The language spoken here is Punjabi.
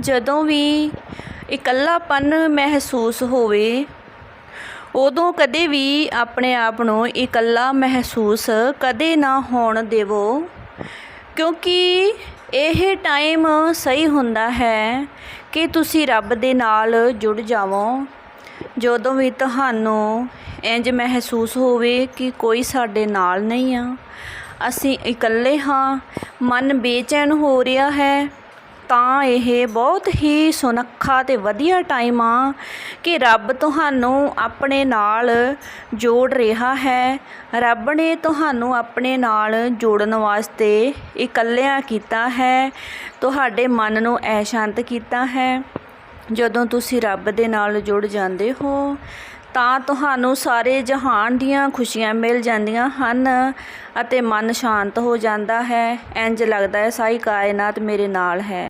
ਜਦੋਂ ਵੀ ਇਕੱਲਾਪਨ ਮਹਿਸੂਸ ਹੋਵੇ, ਉਦੋਂ ਕਦੇ ਵੀ ਆਪਣੇ ਆਪ ਨੂੰ ਇਕੱਲਾ ਮਹਿਸੂਸ ਕਦੇ ਨਾ ਹੋਣ ਦੇਵੋ, ਕਿਉਂਕਿ ਇਹ ਟਾਈਮ ਸਹੀ ਹੁੰਦਾ ਹੈ ਕਿ ਤੁਸੀਂ ਰੱਬ ਦੇ ਨਾਲ ਜੁੜ ਜਾਵੋ। ਜਦੋਂ ਵੀ ਤੁਹਾਨੂੰ ਇੰਜ ਮਹਿਸੂਸ ਹੋਵੇ ਕਿ ਕੋਈ ਸਾਡੇ ਨਾਲ ਨਹੀਂ ਆ, ਅਸੀਂ ਇਕੱਲੇ ਹਾਂ, ਮਨ ਬੇਚੈਨ ਹੋ ਰਿਹਾ ਹੈ ਤਾਂ ਇਹ ਬਹੁਤ ਹੀ ਸੁਨੱਖਾ ਤੇ ਵਧੀਆ ਟਾਈਮ ਆ ਕਿ ਰੱਬ ਤੁਹਾਨੂੰ ਆਪਣੇ ਨਾਲ ਜੋੜ ਰਿਹਾ ਹੈ। ਰੱਬ ਨੇ ਤੁਹਾਨੂੰ ਆਪਣੇ ਨਾਲ ਜੋੜਨ ਵਾਸਤੇ ਇਕੱਲਿਆਂ ਕੀਤਾ ਹੈ। ਤੁਹਾਡੇ ਮਨ ਨੂੰ ਐ ਸ਼ਾਂਤ ਕੀਤਾ ਹੈ। ਜਦੋਂ ਤੁਸੀਂ ਰੱਬ ਦੇ ਨਾਲ ਜੁੜ ਜਾਂਦੇ ਹੋ, ਤਾਂ ਤੁਹਾਨੂੰ ਸਾਰੇ ਜਹਾਨ ਦੀਆਂ ਖੁਸ਼ੀਆਂ ਮਿਲ ਜਾਂਦੀਆਂ ਹਨ ਅਤੇ ਮਨ ਸ਼ਾਂਤ ਹੋ ਜਾਂਦਾ ਹੈ। ਇੰਜ ਲੱਗਦਾ ਹੈ ਸਾਰੀ ਕਾਇਨਾਤ ਮੇਰੇ ਨਾਲ ਹੈ।